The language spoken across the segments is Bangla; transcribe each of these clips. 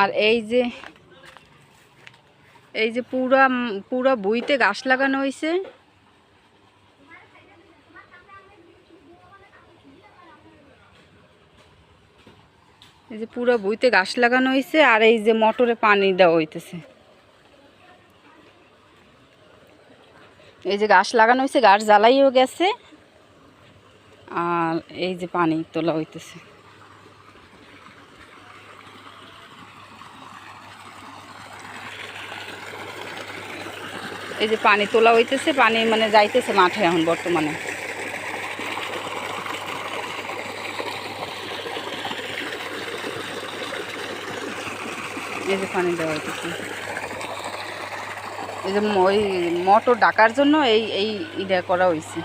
আর এই যে এই যে পুরা পুরা বইতে গাছ লাগানো হয়েছে এই যে পুরা বইতে গাছ লাগানো হয়েছে আর এই যে মোটরে পানি দেওয়া হইতেছে। এই যে গাছ লাগানো হয়েছে গাছ জ্বালাইও গেছে। আর এই যে পানি তোলা হইতেছে। এই যে পানি তোলা হইতেছে, পানি মানে যাইতেছে মাঠে এখন বর্তমানে। এই যে পানি দেওয়া হইতেছে। এই যে ওই মটর ডাকার জন্য এই এই ইটা করা হয়েছে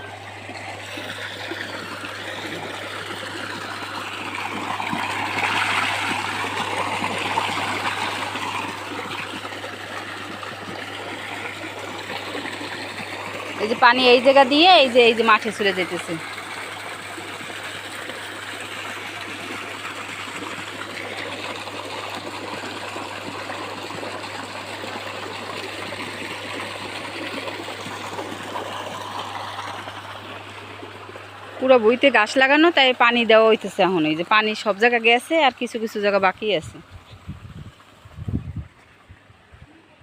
এই যে পানি এই জায়গা দিয়ে এই যে এই যে মাঠে চলে যেতেছে। পুরো বইতে গাছ লাগানো, তাই পানি দেওয়া হইতেছে এখন। এই যে পানি সব জায়গা গেছে আর কিছু কিছু জায়গা বাকি আছে।